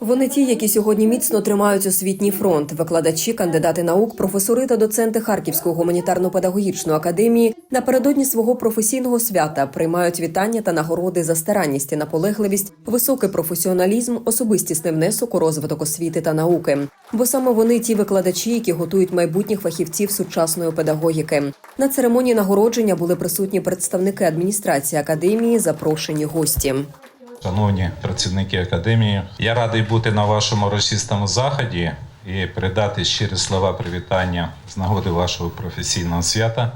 Вони ті, які сьогодні міцно тримають освітній фронт, викладачі, кандидати наук, професори та доценти Харківської гуманітарно-педагогічної академії напередодні свого професійного свята приймають вітання та нагороди за старанність і наполегливість, високий професіоналізм, особистісний внесок у розвиток освіти та науки. Бо саме вони ті викладачі, які готують майбутніх фахівців сучасної педагогіки. На церемонії нагородження були присутні представники адміністрації академії, запрошені гості. Шановні працівники академії, я радий бути на вашому урочистому заході і передати щирі слова привітання з нагоди вашого професійного свята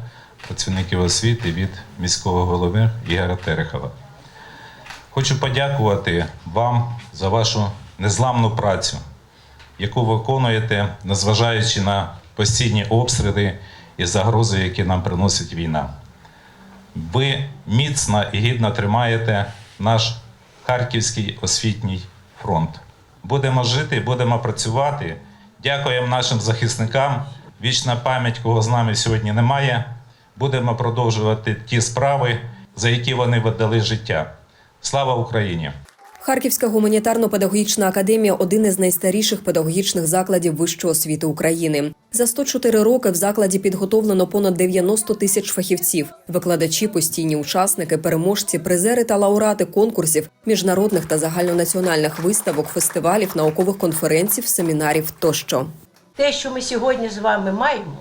працівників освіти від міського голови Ігоря Терехова. Хочу подякувати вам за вашу незламну працю, яку виконуєте, незважаючи на постійні обстріли і загрози, які нам приносить війна. Ви міцно і гідно тримаєте наш Харківський освітній фронт. Будемо жити, будемо працювати. Дякуємо нашим захисникам. Вічна пам'ять, кого з нами сьогодні немає. Будемо продовжувати ті справи, за які вони віддали життя. Слава Україні! Харківська гуманітарно-педагогічна академія один із найстаріших педагогічних закладів вищої освіти України. За 104 роки в закладі підготовлено понад 90 тисяч фахівців, викладачі, постійні учасники, переможці, призери та лауреати конкурсів, міжнародних та загальнонаціональних виставок, фестивалів, наукових конференцій, семінарів тощо. Те, що ми сьогодні з вами маємо,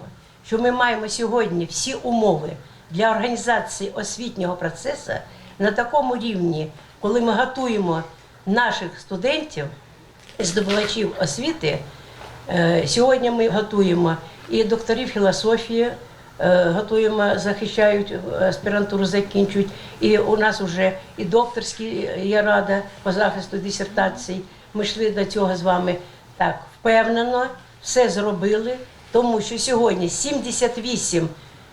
що ми маємо сьогодні всі умови для організації освітнього процесу на такому рівні, коли ми готуємо наших студентів, здобувачів освіти. Е, Сьогодні ми готуємо і докторів філософії, е, готуємо, захищають аспірантуру, закінчують. І у нас вже і докторські є рада по захисту дисертацій. Ми йшли до цього з вами так впевнено, все зробили, тому що сьогодні 78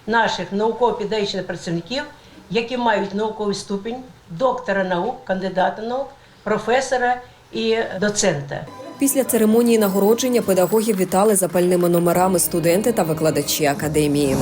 наших науково-педагогічних працівників, які мають науковий ступінь доктора наук, кандидата наук, професора і доцента. Після церемонії нагородження педагогів вітали запальними номерами студенти та викладачі академії.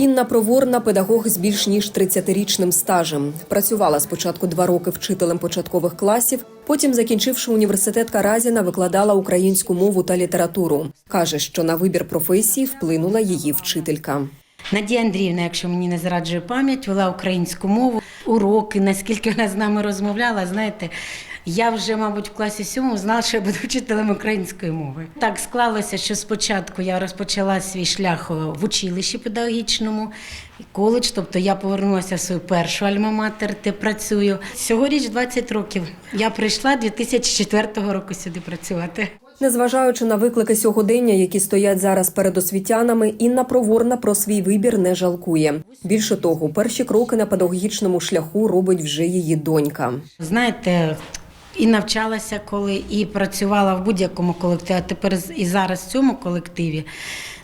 Інна Проворна педагог з більш ніж 30-річним стажем. Працювала спочатку два роки вчителем початкових класів. Потім, закінчивши університет Каразіна, викладала українську мову та літературу. каже, що на вибір професії вплинула її вчителька. Надія Андріївна, якщо мені не зраджує пам'ять, вела українську мову, уроки, наскільки вона з нами розмовляла, знаєте. Я вже, мабуть, в класі сьомому знала, що я буду вчителем української мови. Так склалося, що спочатку я розпочала свій шлях в училищі педагогічному, коледж, тобто я повернулася в свою першу альма-матер, де працюю. Цьогоріч 20 років. Я прийшла 2004 року сюди працювати. Незважаючи на виклики сьогодення, які стоять зараз перед освітянами, Інна Проворна про свій вибір не жалкує. Більше того, перші кроки на педагогічному шляху робить вже її донька. Знаєте, і навчалася коли, і працювала в будь-якому колективі, а тепер з- і зараз в цьому колективі.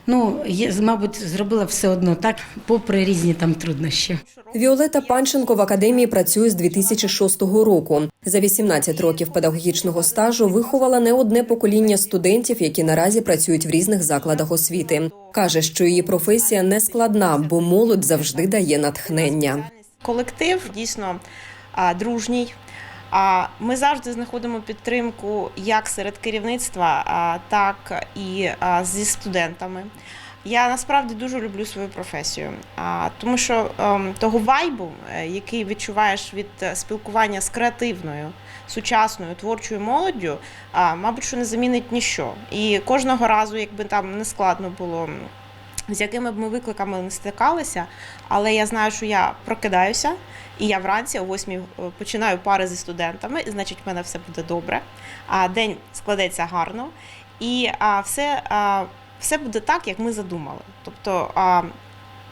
Ну, є, мабуть, зробила все одно так, попри різні там труднощі. Віолета Панченко в академії працює з 2006 року. За 18 років педагогічного стажу виховала не одне покоління студентів, які наразі працюють в різних закладах освіти. каже, що її професія не складна, бо молодь завжди дає натхнення. колектив дійсно а, дружній. А ми завжди знаходимо підтримку як серед керівництва, так і зі студентами. Я насправді дуже люблю свою професію, тому що ем, того вайбу, е, який відчуваєш від е, спілкування з креативною, сучасною, творчою молоддю, мабуть, що не замінить ніщо. І кожного разу, якби там не складно було з якими б ми викликами не стикалися, але я знаю, що я прокидаюся, і я вранці о 8 починаю пари зі студентами, і значить, в мене все буде добре. А день складеться гарно, і а, все, а, все буде так, як ми задумали. Тобто а,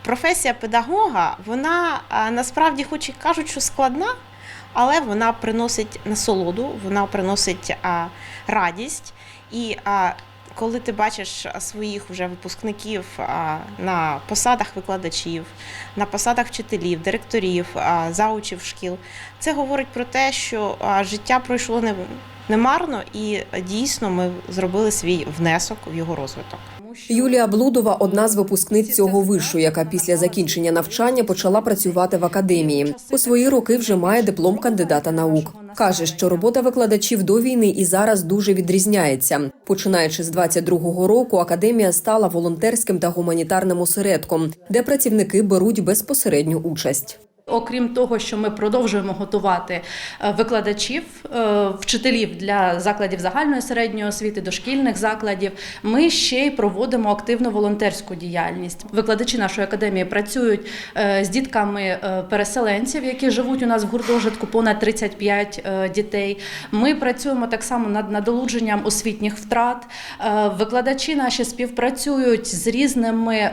професія педагога, вона а, насправді, хоч і кажуть, що складна, але вона приносить насолоду, вона приносить а, радість. І а, коли ти бачиш своїх вже випускників на посадах викладачів, на посадах вчителів, директорів, заучів шкіл, це говорить про те, що життя пройшло не немарно, і дійсно ми зробили свій внесок в його розвиток. Юлія Блудова одна з випускниць цього вишу, яка після закінчення навчання почала працювати в академії. У свої роки вже має диплом кандидата наук. каже, що робота викладачів до війни і зараз дуже відрізняється. Починаючи з 22-го року, академія стала волонтерським та гуманітарним осередком, де працівники беруть безпосередню участь. Окрім того, що ми продовжуємо готувати е, викладачів, е, вчителів для закладів загальної середньої освіти, дошкільних закладів, ми ще й проводимо активну волонтерську діяльність. Викладачі нашої академії працюють е, з дітками переселенців, які живуть у нас в гуртожитку, понад 35 е, дітей. Ми працюємо так само над надолудженням освітніх втрат. Викладачі наші співпрацюють з різними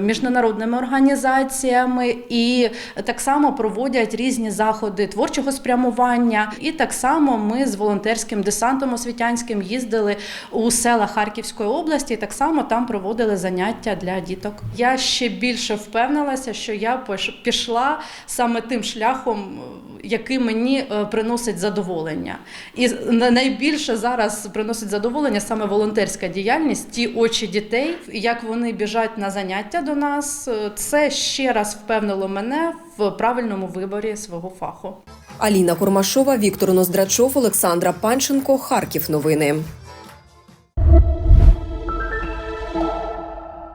міжнародними організаціями і так само проводять різні заходи творчого спрямування. І так само ми з волонтерським десантом освітянським їздили у села Харківської області. і Так само там проводили заняття для діток. Я ще більше впевнилася, що я пішла саме тим шляхом, який мені е, приносить задоволення. І найбільше зараз приносить задоволення саме волонтерська діяльність, ті очі дітей, як вони біжать на заняття до нас. е, Це ще раз впевнило мене в правильному виборі свого фаху. Аліна Курмашова, Віктор Ноздрачов, Олександра Панченко. Харків. Новини.